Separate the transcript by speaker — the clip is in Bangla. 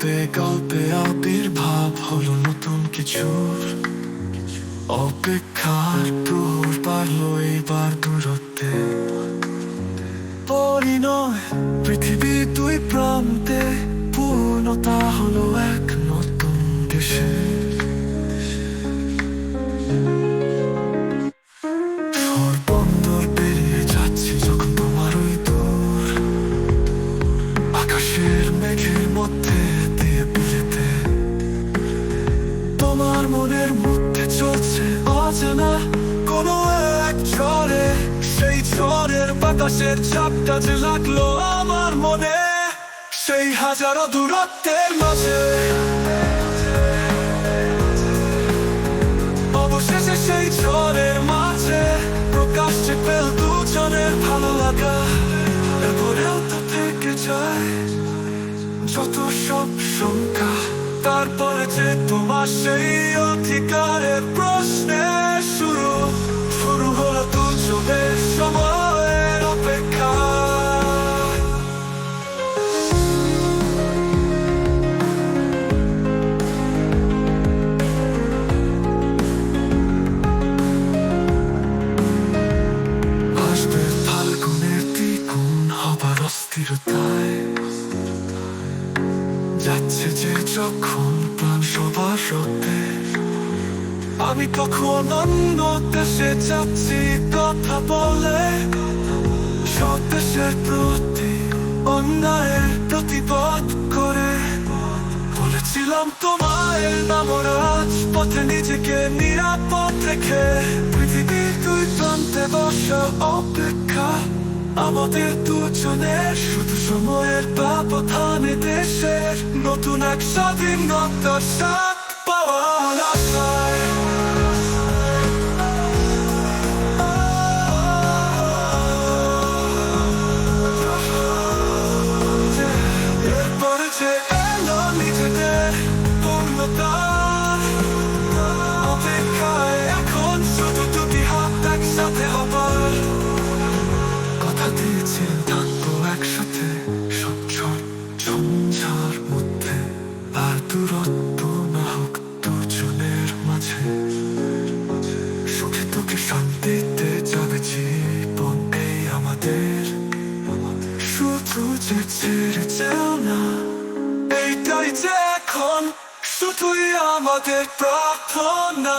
Speaker 1: গল্পে গল্পে আবির্ভাব হলো নতুন কিছুর। অপেক্ষার প্রহর পারল এবার মনের মধ্যে চলছে অজানা কোনো এক ঝড়ে। সেই ঝড়ের বাতাসের চাপটা যে লাগল আমার মনে, সেই হাজারো দূরত্বের মাঝে। অবশেষে সেই ঝড়ের মাঝে প্রকাশ্যে পেল দুজনের ভালো লাগা। এরপরেও তো থেকে যায় যত সব শঙ্কা, তারপরে যে তোমার সেই অধিকারের প্রশ্নে শুরু। শুরু হলো দুজনের সময়ের অপেক্ষা। আসবে ফাল্গুনের দ্বিগুণ হবার অস্থিরতায়। যাচ্ছে যে যখন আমি তখন অন্য দেশে যাচ্ছি কথা বলে। সব দেশের প্রতি অন্যায়ের প্রতিবাদ করে। বলেছিলাম তোমায় নামরাজ পথে নিজেকে নিরাপদ রেখে। পৃথিবীর দুই প্রান্তে বসা অপেক্ষা আমাদের দুজনের। শুধু সময়ের ব্যবধানে দেশের নতুন এক স্বাধীনতার স্বাদ পাওয়ার দিয়েছি থাকব একসাথে। সব মধ্যে। আর দূরত্ব না হোক দুজনের মাঝে। সুখে তোকে শান্তিতে যাবে জীবন, এই আমাদের। শুধু যে ছেড়ে যে এখন। শুধুই আমাদের প্রার্থনা।